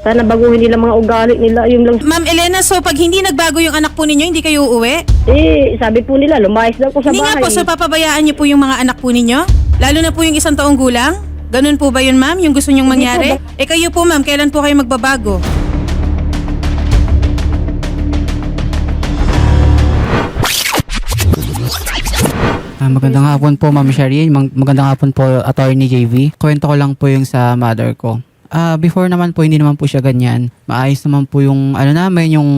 Sana baguhin nila mga ugali nila. Yung lang, Ma'am Elena, so pag hindi nagbago yung anak po ninyo, hindi kayo uuwi? eh, sabi po nila, lumayas daw ko sa Hindi nga bahay. po, so papabayaan niyo po yung mga anak po ninyo? Lalo na po yung isang taong gulang? Ganun po ba yun, ma'am? Yung gusto niyong Hindi mangyari? Eh kayo po, ma'am, kailan po kayo magbabago? Ah, magandang hapon po, Ma'am Sherry. Mag- magandang hapon po, Attorney JV. Kwento ko lang po yung sa mother ko. Ah, before naman po, hindi naman po siya ganyan. Maayos naman po yung, ano namin, yung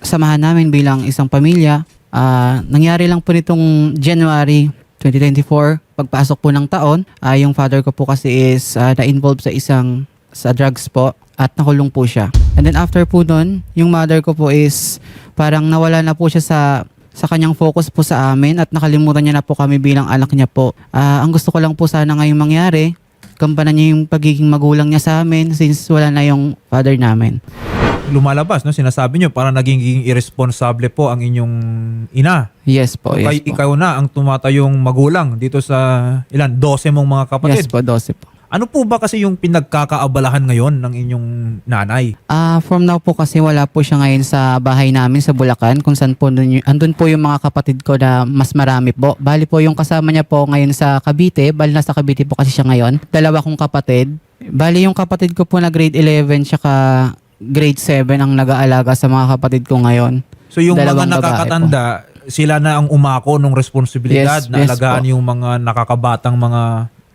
samahan namin bilang isang pamilya. Ah, nangyari lang po nitong January 2024, pagpasok po ng taon, ah, yung father ko po kasi is ah, na-involve sa isang, sa drugs po at nakulong po siya. And then after po nun, yung mother ko po is parang nawala na po siya sa sa kanyang focus po sa amin at nakalimutan niya na po kami bilang anak niya po. Ah, ang gusto ko lang po sana ngayong mangyari, kampanan niya yung pagiging magulang niya sa amin since wala na yung father namin. lumalabas, no? Sinasabi nyo, parang naging irresponsible po ang inyong ina. Yes po, yes Kay, po. ikaw na ang tumatayong magulang dito sa ilan, 12 mong mga kapatid. Yes po, 12 po. Ano po ba kasi yung pinagkakaabalahan ngayon ng inyong nanay? Ah, from now po kasi wala po siya ngayon sa bahay namin sa Bulacan kung saan po dun, y- andun po yung mga kapatid ko na mas marami po. Bali po yung kasama niya po ngayon sa Cavite, bali nasa Cavite po kasi siya ngayon. Dalawa kong kapatid. Bali yung kapatid ko po na grade 11 tsaka grade 7 ang nag-aalaga sa mga kapatid ko ngayon. So yung Dalawang mga nakakatanda, sila na ang umako ng responsibilidad Yes, na yes alagaan po. yung mga nakakabatang mga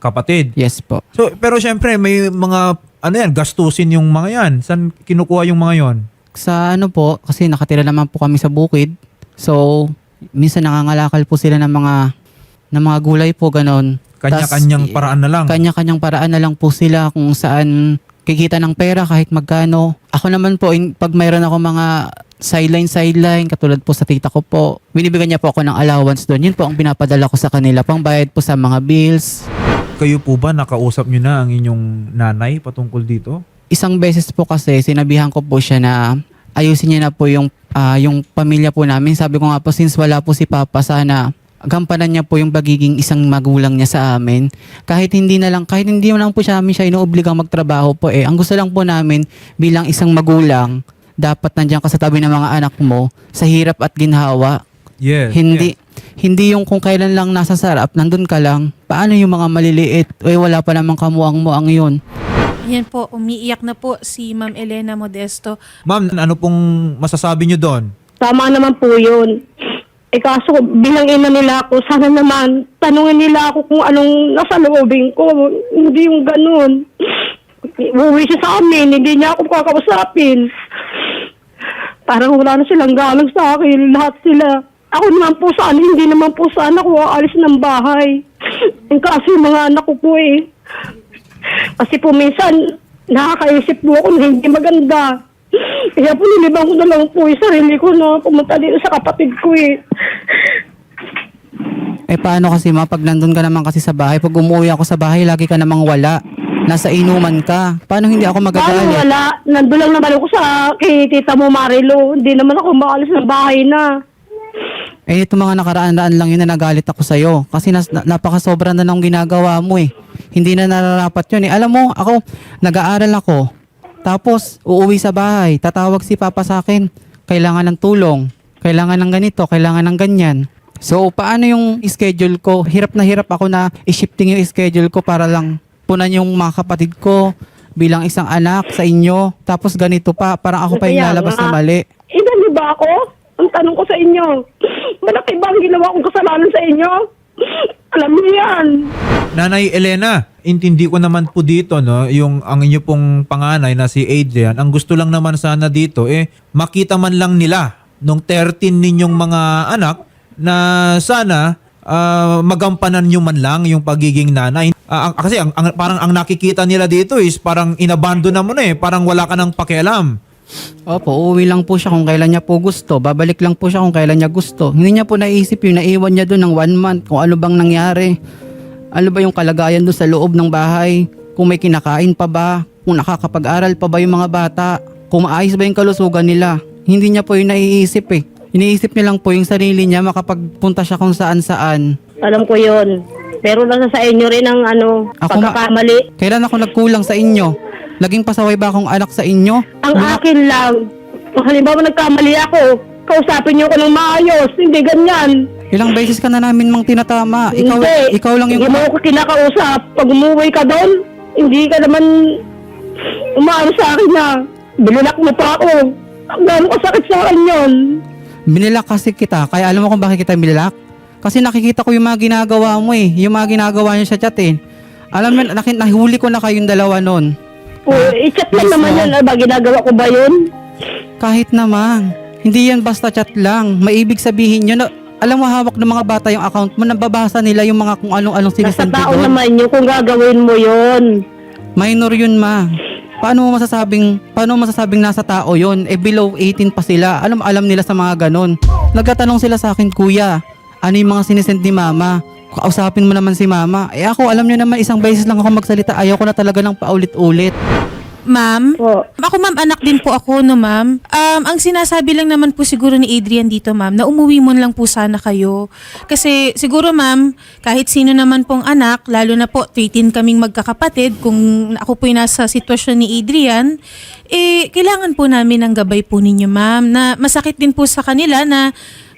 kapatid. Yes po. So, pero syempre may mga ano yan, gastusin yung mga yan. Saan kinukuha yung mga yon? Sa ano po, kasi nakatira naman po kami sa bukid. So, minsan nangangalakal po sila ng mga ng mga gulay po ganon. Kanya-kanyang Tas, paraan na lang. Kanya-kanyang paraan na lang po sila kung saan kikita ng pera kahit magkano. Ako naman po, in, pag mayroon ako mga sideline sideline katulad po sa tita ko po binibigyan niya po ako ng allowance doon yun po ang pinapadala ko sa kanila pang bayad po sa mga bills Kayo po ba nakausap nyo na ang inyong nanay patungkol dito? isang beses po kasi sinabihan ko po siya na ayusin niya na po yung ah, yung pamilya po namin. Sabi ko nga po since wala po si Papa sana gampanan niya po yung pagiging isang magulang niya sa amin. Kahit hindi na lang, kahit hindi lang po siya namin siya inuobligang magtrabaho po eh. Ang gusto lang po namin bilang isang magulang, dapat nandiyan ka sa tabi ng mga anak mo sa hirap at ginhawa. Yes. Hindi hindi yung kung kailan lang nasa sarap, nandun ka lang. Paano yung mga maliliit? Eh wala pa namang kamuang mo ang yun. Yan po, umiiyak na po si Ma'am Elena Modesto. Ma'am, ano pong masasabi nyo doon? Tama naman po yun. Eh kaso bilang ina nila ako, sana naman tanungin nila ako kung anong nasa loobin ko. Hindi yung ganun. Uwi siya sa amin, hindi niya ako kakausapin. Parang wala na silang galang sa akin, lahat sila. Ako naman po sana, hindi naman po sana ako aalis ng bahay. Kasi yung mga anak ko po eh. Kasi po minsan, nakakaisip po ako na hindi maganda. Kaya po nilibang ko na lang po yung sarili ko na pumunta dito sa kapatid ko eh. Eh paano kasi ma, pag nandun ka naman kasi sa bahay, pag umuwi ako sa bahay, lagi ka namang wala. Nasa inuman ka. Paano hindi ako Paano magagalit? wala? Nandun lang naman ako sa kay tita mo Marilo. Hindi naman ako maalis ng bahay na. Eh ito mga nakaraan-daan lang yun na nagalit ako sa'yo. Kasi nas, na, napakasobra na ng ginagawa mo eh. Hindi na nararapat yun eh. Alam mo, ako, nag-aaral ako. Tapos, uuwi sa bahay. Tatawag si Papa sa akin. Kailangan ng tulong. Kailangan ng ganito. Kailangan ng ganyan. So, paano yung schedule ko? Hirap na hirap ako na i-shifting yung schedule ko para lang punan yung mga kapatid ko bilang isang anak sa inyo. Tapos ganito pa, parang ako pa yung lalabas na mali. Niyo ba ako? Ang tanong ko sa inyo. Malaki ba ang ginawa kong kasalanan sa inyo? Alam niyo yan. Nanay Elena, intindi ko naman po dito no, yung ang inyo pong panganay na si Adrian, ang gusto lang naman sana dito eh makita man lang nila nung 13 ninyong mga anak na sana ah, magampanan nyo man lang yung pagiging nanay. Ah, kasi ang, ang- parang ang nakikita nila dito is parang inabando na mo na eh, parang wala ka ng pakialam. Opo, uuwi lang po siya kung kailan niya po gusto. Babalik lang po siya kung kailan niya gusto. Hindi niya po naisip yung naiwan niya doon ng one month kung ano bang nangyari. Ano ba yung kalagayan doon sa loob ng bahay? Kung may kinakain pa ba? Kung nakakapag-aral pa ba yung mga bata? Kung maayos ba yung kalusugan nila? Hindi niya po yung naiisip eh. Iniisip niya lang po yung sarili niya makapagpunta siya kung saan saan. Alam ko yon. Pero nasa sa inyo rin ang ano, Ako ma- pagkakamali. Kailan ako nagkulang sa inyo? Naging pasaway ba akong anak sa inyo? Ang akin lang, kung halimbawa nagkamali ako, kausapin niyo ko ng maayos, hindi ganyan. Ilang beses ka na namin mang tinatama. Ikaw, hindi. ikaw lang yung... Hindi mo ko kinakausap. Pag umuwi ka doon, hindi ka naman umaano sa akin na binilak mo pa ako. Ang gano'n kasakit sa akin yun. Binilak kasi kita. Kaya alam mo kung bakit kita binilak? Kasi nakikita ko yung mga ginagawa mo eh. Yung mga ginagawa niyo sa chat eh. Alam mo, nakit, nahuli ko na kayong dalawa nun. O, i-chat lang Mismo. naman yun. Ano ba, ginagawa ko ba yun? Kahit naman. Hindi yan basta chat lang. May ibig sabihin yun. na- Alam mo, hawak ng mga bata yung account mo. Nababasa nila yung mga kung anong-anong Nasa sinisend tao doon. naman yun kung gagawin mo yun. Minor yun, ma. Paano mo masasabing, paano mo masasabing nasa tao yun? Eh, below 18 pa sila. Alam, alam nila sa mga ganon. Nagkatanong sila sa akin, kuya, ano yung mga sinisend ni mama? Kausapin mo naman si mama. Eh ako, alam nyo naman, isang beses lang ako magsalita. Ayaw ko na talaga ng paulit-ulit. Ma'am, Po. ako ma'am, anak din po ako, no ma'am. Um, ang sinasabi lang naman po siguro ni Adrian dito, ma'am, na umuwi mo lang po sana kayo. Kasi siguro, ma'am, kahit sino naman pong anak, lalo na po 13 kaming magkakapatid, kung ako po nasa sitwasyon ni Adrian, eh, kailangan po namin ng gabay po ninyo, ma'am, na masakit din po sa kanila na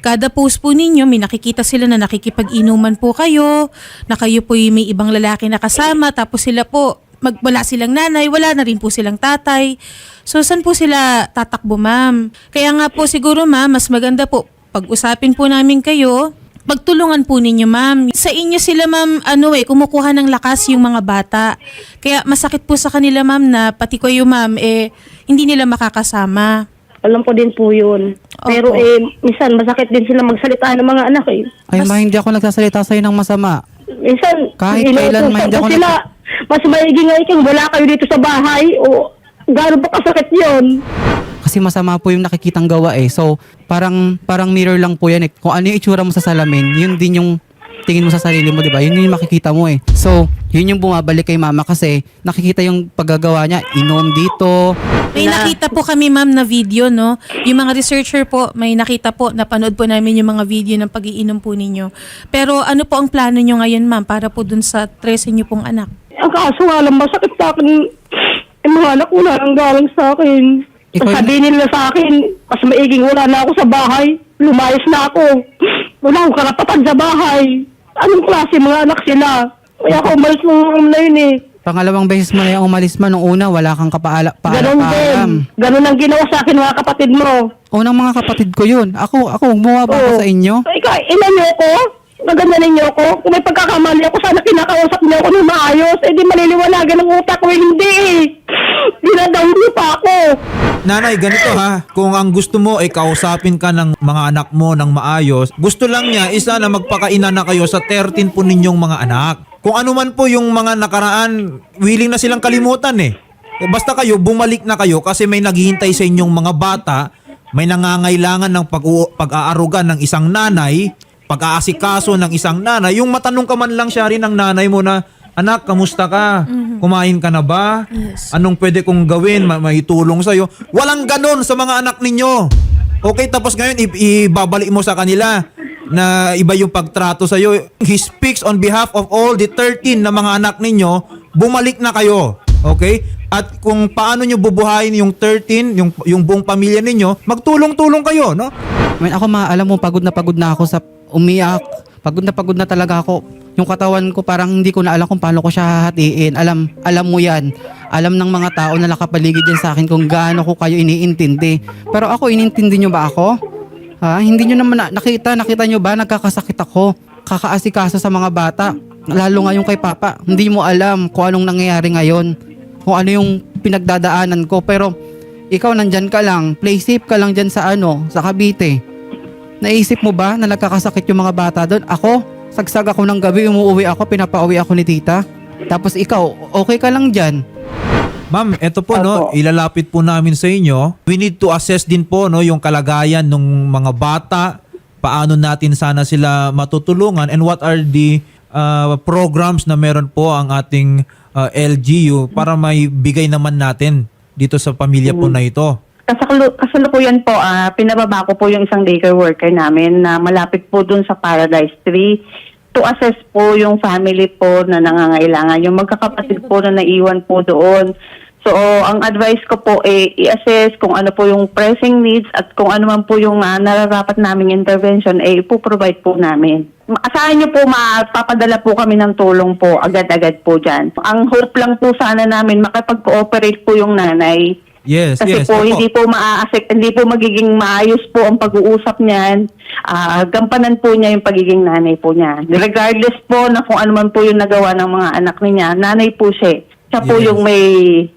Kada post po ninyo, may nakikita sila na nakikipag-inuman po kayo, na kayo po may ibang lalaki na kasama, tapos sila po, mag, wala silang nanay, wala na rin po silang tatay. So, saan po sila tatakbo, ma'am? Kaya nga po siguro, ma'am, mas maganda po, pag-usapin po namin kayo, pagtulungan po ninyo, ma'am. Sa inyo sila, ma'am, ano eh, kumukuha ng lakas yung mga bata. Kaya masakit po sa kanila, ma'am, na pati yung ma'am, eh, hindi nila makakasama. Alam ko din po yun. Pero Opo. eh, minsan masakit din sila magsalita ng mga anak eh. Ay, ma, hindi ako nagsasalita sa'yo ng masama. Minsan, Kahit inuutosan kailan man, hindi ko ako sila. Mas maiging nga ikaw, wala kayo dito sa bahay. O, gano'n ba kasakit yun? Kasi masama po yung nakikitang gawa eh. So, parang parang mirror lang po yan eh. Kung ano yung itsura mo sa salamin, yun din yung tingin mo sa sarili mo, di ba? Yun yung makikita mo eh. So, yun yung bumabalik kay mama kasi nakikita yung paggagawa niya. Inom dito. May Na- nakita po kami ma'am na video no. Yung mga researcher po, may nakita po, napanood po namin yung mga video ng pag-iinom po ninyo. Pero ano po ang plano nyo ngayon ma'am para po dun sa 13 nyo pong anak? Ang kaso nga lang, masakit sa akin. Yung mga anak ko na ang galing sa akin. Ikaw Sabihin nila sa akin, mas maiging wala na ako sa bahay. Lumayas na ako. Wala akong karapatan sa bahay. Anong klase mga anak sila? Kaya ako umalis nung na yun eh. Pangalawang beses mo na yung umalis man. Nung una, wala kang kapaala, paala, Ganon din. paalam. Ganon ang ginawa sa akin mga kapatid mo. Unang mga kapatid ko yun. Ako, ako, gumawa ba ako Oo. sa inyo? Ay, ka, ina niyo ko? Nagandanin niyo ko? Kung may pagkakamali ako, sana kinakausap niyo ako ng maayos. Eh di maliliwanagan ng utak ko. Eh, Hindi eh. Dinadaw niyo pa ako. Nanay, ganito ha. Kung ang gusto mo ay kausapin ka ng mga anak mo ng maayos, gusto lang niya isa na magpakaina na kayo sa 13 po ninyong mga anak. Kung ano man po yung mga nakaraan, willing na silang kalimutan eh. Eh, Basta kayo, bumalik na kayo kasi may naghihintay sa inyong mga bata, may nangangailangan ng pag- pag-aaruga ng isang nanay, pag-aasikaso ng isang nanay, yung matanong ka man lang siya rin ng nanay mo na, Anak, kamusta ka? Kumain ka na ba? Anong pwede kong gawin? Ma- maitulong sa'yo? Walang ganon sa mga anak ninyo. Okay, tapos ngayon i- ibabalik mo sa kanila na iba yung pagtrato sa'yo. He speaks on behalf of all the 13 na mga anak ninyo. Bumalik na kayo. Okay? At kung paano nyo bubuhayin yung 13, yung, yung buong pamilya ninyo, magtulong-tulong kayo, no? Man, ako ma, alam mo, pagod na pagod na ako sa umiyak. Pagod na pagod na talaga ako. Yung katawan ko parang hindi ko na alam kung paano ko siya hahatiin. Alam, alam mo yan. Alam ng mga tao na nakapaligid yan sa akin kung gaano ko kayo iniintindi. Pero ako, inintindi nyo ba ako? Ha? Hindi nyo naman na, nakita, nakita nyo ba? Nagkakasakit ako. Kakaasikaso sa mga bata. Lalo nga yung kay Papa. Hindi mo alam kung anong nangyayari ngayon. Kung ano yung pinagdadaanan ko. Pero ikaw nandyan ka lang. Play safe ka lang dyan sa ano, sa Cavite. Naisip mo ba na nagkakasakit yung mga bata doon? Ako, sagsag ako ng gabi, umuwi ako, pinapauwi ako ni tita. Tapos ikaw, okay ka lang dyan. Ma'am, eto po no, ilalapit po namin sa inyo. We need to assess din po no yung kalagayan ng mga bata, paano natin sana sila matutulungan and what are the uh, programs na meron po ang ating uh, LGU para may bigay naman natin dito sa pamilya po na ito. Kasalu- kasalukuyan po, ah, pinababa ko po yung isang daycare worker namin na malapit po dun sa Paradise Tree to assess po yung family po na nangangailangan, yung magkakapatid po na naiwan po doon. So, ang advice ko po eh, i-assess kung ano po yung pressing needs at kung ano man po yung uh, nararapat naming intervention, eh, ipoprovide po namin. Asahan niyo po, mapapadala po kami ng tulong po agad-agad po dyan. Ang hope lang po sana namin, makapag-cooperate po yung nanay. Yes, Kasi yes. po Opo. hindi po maa-affect, hindi po magiging maayos po ang pag-uusap niyan. Ah, gampanan po niya yung pagiging nanay po niya. Regardless po na kung ano man po yung nagawa ng mga anak niya, nanay po siya. Siya po Yes. yung may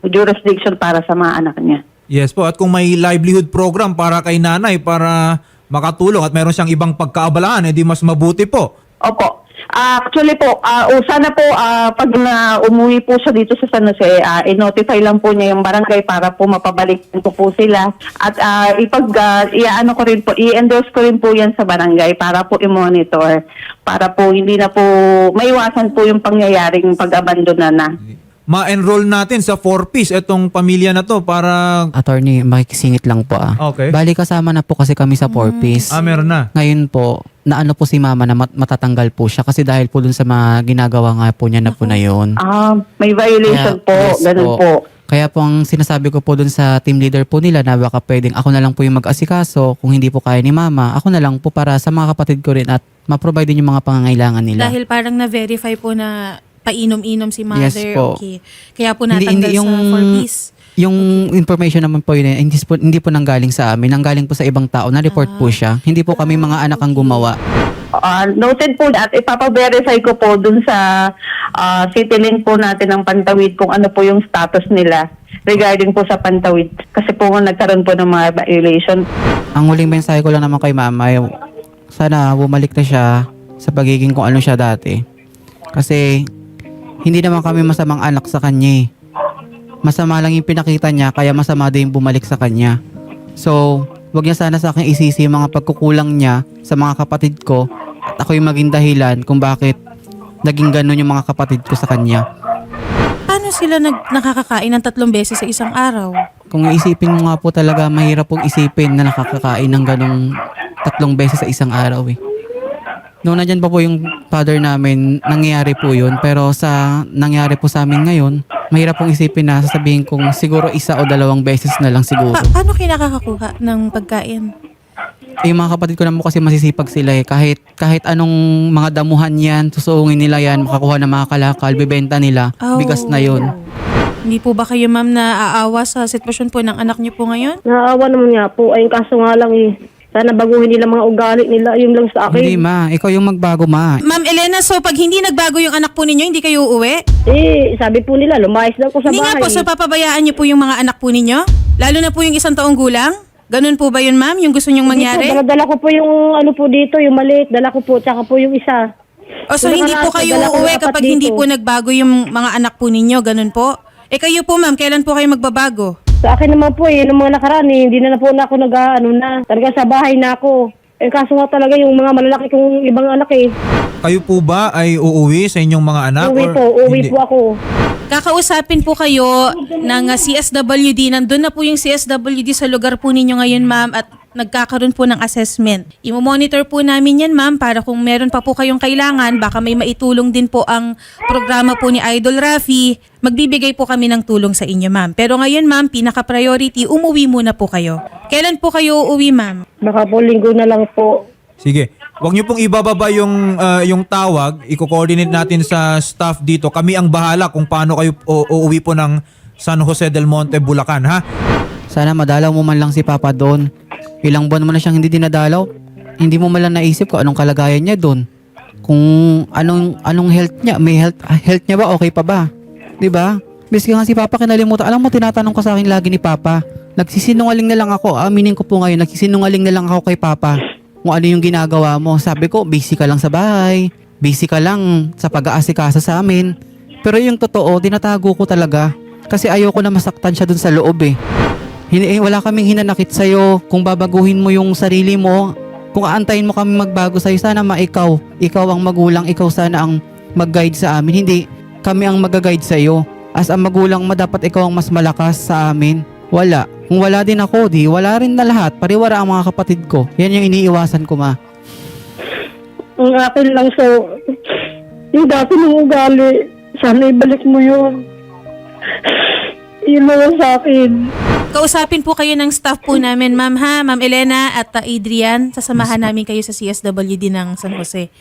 jurisdiction para sa mga anak niya. Yes po, at kung may livelihood program para kay nanay para makatulong at meron siyang ibang pagkaabalahan, edi mas mabuti po. Opo. Ah, actually po, ah o sana po ah, pag na umuwi po siya dito sa San Jose, ah, i-notify lang po niya yung barangay para po mapabalik ko po sila. At ah, ipag ah, iaano ko rin po, i-endorse ko rin po yan sa barangay para po i-monitor. Para po hindi na po maiwasan po yung pangyayaring pag-abandona na. Ma-enroll natin sa 4-piece itong pamilya na to para... Attorney, makikisingit lang po ah. Okay. Bali kasama na po kasi kami sa four-piece. Ah, meron na. Ngayon po, naano po si mama na mat- matatanggal po siya kasi dahil po dun sa mga ginagawa nga po niya na po na yun. Ah, may violation po, yes ganun po. Kaya po ang sinasabi ko po dun sa team leader po nila na baka pwedeng ako na lang po yung mag-asikaso kung hindi po kaya ni mama, ako na lang po para sa mga kapatid ko rin at ma-provide din yung mga pangangailangan nila. Dahil parang na-verify po na painom-inom si mother. Yes po. Okay. Kaya po Hindi- natanggal hindi yung- sa 4-piece. Yung information naman po yun, eh, hindi po, hindi po nanggaling sa amin, nanggaling po sa ibang tao, na-report po siya. Hindi po kami mga anak ang gumawa. Ah, noted po at ipapaverify ko po dun sa ah, city link po natin ng Pantawid kung ano po yung status nila regarding po sa Pantawid. Kasi po nagkaroon po ng mga violation. Ang huling mensahe ko lang naman kay mama, yung, sana bumalik na siya sa pagiging kung ano siya dati. Kasi hindi naman kami masamang anak sa kanya eh. Masama lang yung pinakita niya, kaya masama din yung bumalik sa kanya. So, wag niya sana sa akin isisi yung mga pagkukulang niya sa mga kapatid ko at ako yung maging dahilan kung bakit naging ganun yung mga kapatid ko sa kanya. Paano sila nag nakakakain ng tatlong beses sa isang araw? Kung iisipin mo nga po talaga, mahirap pong isipin na nakakakain ng ganong tatlong beses sa isang araw eh. Noong nandyan pa po yung father namin, nangyayari po yun. Pero sa nangyari po sa amin ngayon, mahirap pong isipin na sasabihin kong siguro isa o dalawang beses na lang siguro. Pa- paano kayo nakakakuha ng pagkain? Eh, yung mga kapatid ko naman kasi masisipag sila eh. Kahit, kahit anong mga damuhan yan, susuungin nila yan, makakuha ng mga kalakal, bibenta nila, Oh. bigas na yun. Hindi po ba kayo ma'am na aawa sa sitwasyon po ng anak niyo po ngayon? Naawa naman nga po. Ayun kaso nga lang eh. Sana baguhin nila mga ugali nila. Yung lang sa akin. Hindi ma, ikaw yung magbago ma. Ma'am Elena, so pag hindi nagbago yung anak po ninyo, hindi kayo uuwi? Eh, sabi po nila, lumayas daw ko sa Hindi nga bahay. po, so papabayaan niyo po yung mga anak po ninyo? Lalo na po yung isang taong gulang? Ganun po ba yun ma'am, yung gusto nyong mangyari? Dito, dala ko po yung ano po dito, yung maliit. Dala ko po, tsaka po yung isa. O so Dala hindi po kayo dala ko uuwi apat kapag dito. hindi po nagbago yung mga anak po ninyo, ganun po? Eh kayo po ma'am, kailan po kayo magbabago? Sa akin naman po eh, nung mga nakaraan eh, hindi na na po na ako nag ano na. Talaga sa bahay na ako. Eh kaso nga talaga yung mga malalaki kong ibang anak eh. Kayo po ba ay uuwi sa inyong mga anak? uwi or po, uwi hindi? po ako. Kakausapin po kayo ng uh, CSWD. Nandun na po yung CSWD sa lugar po ninyo ngayon, ma'am, at nagkakaroon po ng assessment. Imo-monitor po namin yan, ma'am, para kung meron pa po kayong kailangan, baka may maitulong din po ang programa po ni Idol Rafi, magbibigay po kami ng tulong sa inyo, ma'am. Pero ngayon, ma'am, pinaka-priority, umuwi muna po kayo. Kailan po kayo uuwi, ma'am? Baka po linggo na lang po. Sige. Huwag niyo pong ibababa yung ah, yung tawag. Iko-coordinate natin sa staff dito. Kami ang bahala kung paano kayo u- uuwi po ng San Jose del Monte, Bulacan, ha? Sana madalaw mo man lang si Papa doon. Ilang buwan mo na siyang hindi dinadalaw. Hindi mo man lang naisip kung anong kalagayan niya doon. Kung anong anong health niya, may health ah, health niya ba okay pa ba? 'Di ba? Miski nga si Papa kinalimutan. Alam mo tinatanong ko sa akin lagi ni Papa. Nagsisinungaling na lang ako. Aminin ko po ngayon, nagsisinungaling na lang ako kay Papa. Kung ano yung ginagawa mo. Sabi ko, busy ka lang sa bahay. Busy ka lang sa pag-aasikasa sa amin. Pero yung totoo, tinatago ko talaga. Kasi ayoko na masaktan siya dun sa loob eh. Hindi, eh, wala kaming hinanakit sa'yo. Kung babaguhin mo yung sarili mo, kung aantayin mo kami magbago sa'yo, sana ma ikaw. Ang magulang, ikaw sana ang mag-guide sa amin. Hindi kami ang mag-guide sa'yo. As ang magulang mo, dapat ikaw ang mas malakas sa amin. Wala. Kung wala din ako, di wala rin na lahat. Pariwara ang mga kapatid ko. Yan yung iniiwasan ko, ma. Ang akin lang so, yung dati mong ugali, sana ibalik mo yun. Yun sa akin. Kausapin po kayo ng staff po namin, ma'am ha, ma'am Elena at uh, Adrian. Sasamahan namin kayo sa CSWD ng San Jose.